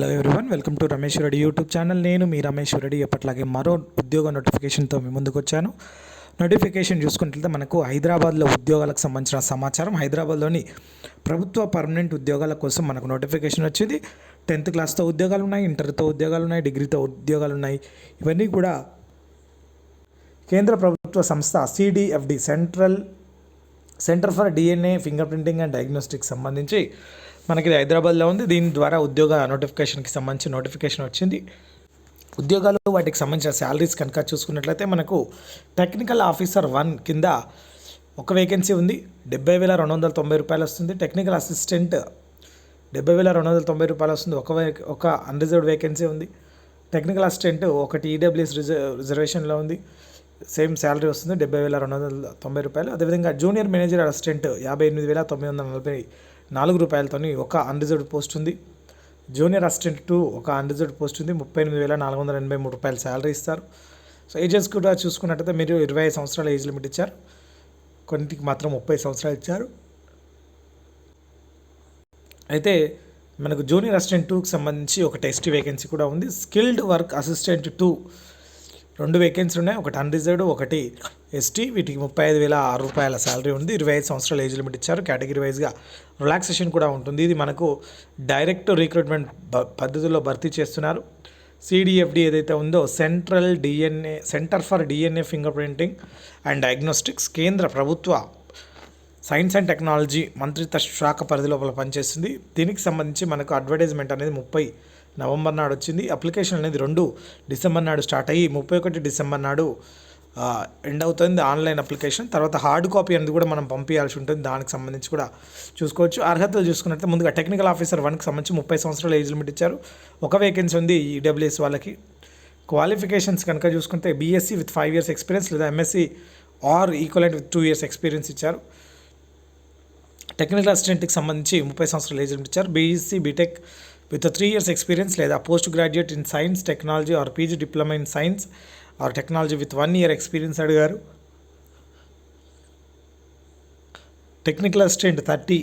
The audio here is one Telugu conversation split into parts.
Hello everyone welcome to Ramesh Reddy YouTube channel నేను మీ రమేష్ రెడ్డి ఎప్పట్లాగే మరో ఉద్యోగ నోటిఫికేషన్తో మీ ముందుకు వచ్చాను. నోటిఫికేషన్ చూసుకుంటే మనకు హైదరాబాద్లో ఉద్యోగాలకు సంబంధించిన సమాచారం హైదరాబాద్లోని ప్రభుత్వ పర్మనెంట్ ఉద్యోగాల కోసం మనకు నోటిఫికేషన్ వచ్చింది. టెన్త్ క్లాస్తో ఉద్యోగాలు ఉన్నాయి ఇంటర్తో ఉద్యోగాలు ఉన్నాయి డిగ్రీతో ఉద్యోగాలు ఉన్నాయి. ఇవన్నీ కూడా కేంద్ర ప్రభుత్వ సంస్థ CDFD central centre for DNA fingerprinting and diagnostics సంబంధించి మనకి హైదరాబాద్లో ఉంది. దీని ద్వారా ఉద్యోగ నోటిఫికేషన్కి సంబంధించి నోటిఫికేషన్ వచ్చింది. ఉద్యోగాలు వాటికి సంబంధించిన శాలరీస్ కనుక చూసుకున్నట్లయితే మనకు టెక్నికల్ ఆఫీసర్ వన్ కింద ఒక వేకెన్సీ ఉంది. డెబ్బై వేల రెండు వందల తొంభై రూపాయలు వస్తుంది. టెక్నికల్ అసిస్టెంట్ డెబ్బై వేల రెండు వందల తొంభై రూపాయలు వస్తుంది. ఒక వే- ఒక అన్రిజర్వ్డ్ వేకెన్సీ ఉంది. టెక్నికల్ అసిస్టెంట్ ఒకటి ఈడబ్ల్యూఎస్ రిజర్వ్ రిజర్వేషన్లో ఉంది. సేమ్ శాలరీ వస్తుంది. డెబ్బై వేల రెండు వందల తొంభై రూపాయలు. అదేవిధంగా జూనియర్ మేనేజర్ అసిస్టెంట్ యాభై ఎనిమిది వేల తొమ్మిది వందల నలభై నాలుగు రూపాయలతోని ఒక అన్రిజర్వ్డ్ పోస్ట్ ఉంది. జూనియర్ అసిస్టెంట్ టూ ఒక అన్రిజర్వ్డ్ పోస్ట్ ఉంది. ముప్పై ఎనిమిది వేల నాలుగు వందల ఎనభై మూడు రూపాయలు శాలరీ ఇస్తారు. సో ఏజెస్ కూడా చూసుకున్నట్టయితే మీరు ఇరవై ఐదు సంవత్సరాల ఏజ్ లిమిట్ ఇచ్చారు. కొన్నిటికి మాత్రం ముప్పై సంవత్సరాలు ఇచ్చారు. అయితే మనకు జూనియర్ అసిస్టెంట్ టూకి సంబంధించి ఒక టెస్ట్ వేకెన్సీ కూడా ఉంది. స్కిల్డ్ వర్క్ అసిస్టెంట్ టూ రెండు వేకెన్సీలు ఉన్నాయి. ఒకటి అన్రిజర్వ్డ్ ఒకటి ఎస్టీ వీటికి ముప్పై ఐదు వేల ఆరు రూపాయల శాలరీ ఉంది. ఇరవై ఐదు సంవత్సరాల ఏజ్ లిమిట్ ఇచ్చారు. కేటగిరీ వైజ్గా రిలాక్సేషన్ కూడా ఉంటుంది. ఇది మనకు డైరెక్ట్ రిక్రూట్మెంట్ పద్ధతుల్లో పద్ధతిలో భర్తీ చేస్తున్నారు. సిడిఎఫ్డి ఏదైతే ఉందో central DNA centre for DNA fingerprinting and diagnostics కేంద్ర ప్రభుత్వ సైన్స్ అండ్ టెక్నాలజీ మంత్రిత్వ శాఖ పరిధి లోపల పనిచేస్తుంది. దీనికి సంబంధించి మనకు అడ్వర్టైజ్మెంట్ అనేది ముప్పై నవంబర్ నాడు వచ్చింది. అప్లికేషన్ అనేది రెండు డిసెంబర్ నాడు స్టార్ట్ అయ్యి ముప్పై ఒకటి డిసెంబర్ నాడు ఎండ్ అవుతుంది ఆన్లైన్ అప్లికేషన్. తర్వాత హార్డ్ కాపీ అనేది కూడా మనం పంపించాల్సి ఉంటుంది. దానికి సంబంధించి కూడా చూసుకోవచ్చు. అర్హతలు చూసుకున్నట్లయితే ముందుగా టెక్నికల్ ఆఫీసర్ వన్కి సంబంధించి ముప్పై సంవత్సరాల ఏజ్ లిమిట్ ఇచ్చారు. ఒక వేకెన్సీ ఉంది ఈడబ్ల్యూఎస్ వాళ్ళకి. క్వాలిఫికేషన్స్ కనుక చూసుకుంటే BSc with five years experience లేదా MSc or equivalent with two years experience ఇచ్చారు. టెక్నికల్ అసిస్టెంట్కి సంబంధించి ముప్పై సంవత్సరాల ఏజ్ లిమిట్ ఇచ్చారు. BSc BTech with three years experience లేదా post graduate in science technology or PG diploma in science or technology with one year experience అడిగారు. Technical assistant thirty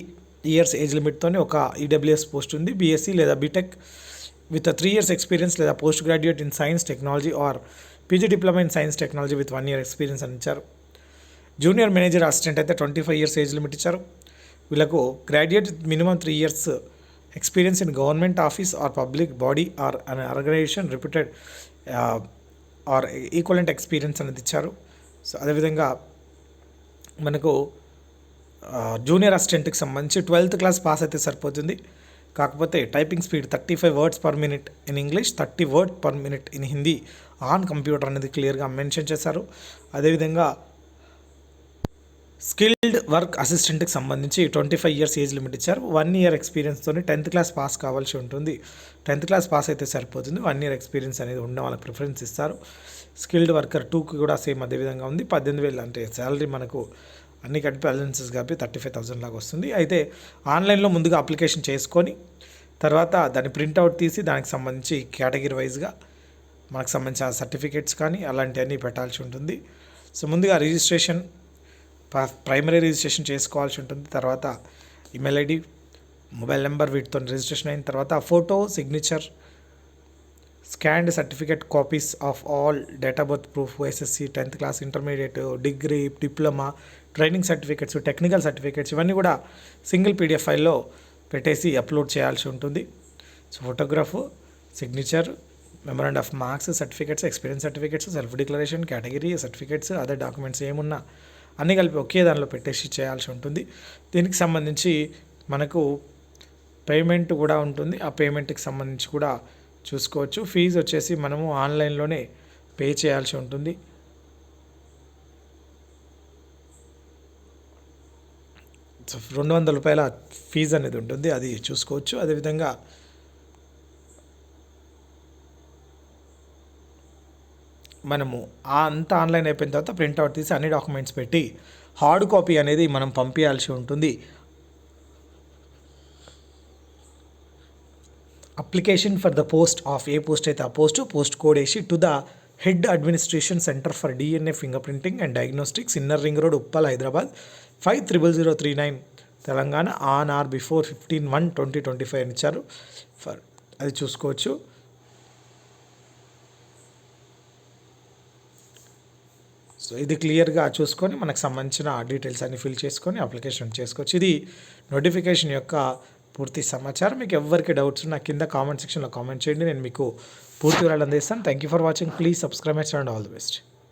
years age లిమిట్తోనే ఒక ఈడబ్ల్యూఎస్ పోస్ట్ ఉంది. బీఎస్సీ లేదా BTech with three years experience లేదా post graduate in science technology or PG diploma in science technology with one year experience అని ఇచ్చారు. జూనియర్ మేనేజర్ అసిస్టెంట్ అయితే twenty five years age limit ఇచ్చారు. వీళ్ళకు graduate minimum three years experience in government office or public body or an organisation reputed or equivalent experience అనేది ఇచ్చారు. సో అదేవిధంగా మనకు జూనియర్ అసిస్టెంట్కి సంబంధించి ట్వెల్త్ క్లాస్ పాస్ అయితే సరిపోతుంది. కాకపోతే typing speed thirty five words per minute in English thirty word per minute in Hindi on computer అనేది క్లియర్గా మెన్షన్ చేశారు. అదేవిధంగా స్కిల్డ్ వర్క్ అసిస్టెంట్కి సంబంధించి twenty five years age limit ఇచ్చారు. వన్ ఇయర్ ఎక్స్పీరియన్స్తో టెన్త్ క్లాస్ పాస్ కావాల్సి ఉంటుంది. టెన్త్ క్లాస్ పాస్ అయితే సరిపోతుంది. వన్ ఇయర్ ఎక్స్పీరియన్స్ అనేది ఉన్న వాళ్ళకి ప్రిఫరెన్స్ ఇస్తారు. స్కిల్డ్ వర్కర్ టూకి కూడా సేమ్ అదే విధంగా ఉంది. పద్దెనిమిది వేలు అంటే శాలరీ మనకు అన్ని కలిపి బ్యాలెన్సెస్ కలిపి థర్టీ ఫైవ్ థౌసండ్ లాగా వస్తుంది. అయితే ఆన్లైన్లో ముందుగా అప్లికేషన్ చేసుకొని తర్వాత దాన్ని ప్రింట్అవుట్ తీసి దానికి సంబంధించి కేటగిరీ వైజ్గా మనకు సంబంధించిన సర్టిఫికేట్స్ కానీ అలాంటివన్నీ పెట్టాల్సి ఉంటుంది. సో ముందుగా రిజిస్ట్రేషన్ ప్రైమరీ రిజిస్ట్రేషన్ చేసుకోవాల్సి ఉంటుంది. తర్వాత ఈమెయిల్ ఐడి మొబైల్ నెంబర్ వీటితో రిజిస్ట్రేషన్ అయిన తర్వాత photo signature scanned certificate copies of all date of birth proof SSC tenth class intermediate degree diploma training certificates technical certificates ఇవన్నీ కూడా సింగిల్ పీడిఎఫ్ ఫైల్లో పెట్టేసి అప్లోడ్ చేయాల్సి ఉంటుంది. So photograph signature memorandum of marks certificates experience certificates self declaration category certificates other documents ఏమున్నా అన్నీ కలిపి ఒకే దానిలో పెట్టేసి చేయాల్సి ఉంటుంది. దీనికి సంబంధించి మనకు పేమెంట్ కూడా ఉంటుంది. ఆ పేమెంట్కి సంబంధించి కూడా చూసుకోవచ్చు. ఫీజు వచ్చేసి మనము ఆన్లైన్లోనే పే చేయాల్సి ఉంటుంది. సో రెండు వందల రూపాయల ఫీజు అనేది ఉంటుంది. అది చూసుకోవచ్చు. అదేవిధంగా మనము అంత అంతా ఆన్లైన్ అయిపోయిన తర్వాత ప్రింట్అవుట్ తీసి అన్ని డాక్యుమెంట్స్ పెట్టి హార్డ్ కాపీ అనేది మనం పంపించాల్సి ఉంటుంది. Application for the post of a post అయితే ఆ పోస్ట్ పోస్ట్ కోడ్ వేసి to the head administration centre for DNA fingerprinting and diagnostics inner ring road Uppal Hyderabad five triple zero three nine Telangana on or before fifteen one twenty twenty five అని ఇచ్చారు. ఫర్ అది చూసుకోవచ్చు. సో ఇది క్లియర్గా చూసుకొని మనకు సంబంధించిన డీటెయిల్స్ అన్ని ఫిల్ చేసుకొని అప్లికేషన్ చేసుకోవచ్చు. ఇది నోటిఫికేషన్ యొక్క పూర్తి సమాచారం. మీకు ఎవరికి డౌట్స్ ఉన్నా కింద కామెంట్ సెక్షన్లో కామెంట్ చేయండి. నేను మీకు పూర్తి వివరాలు అందిస్తాను. Thank you for watching please subscribe and all the best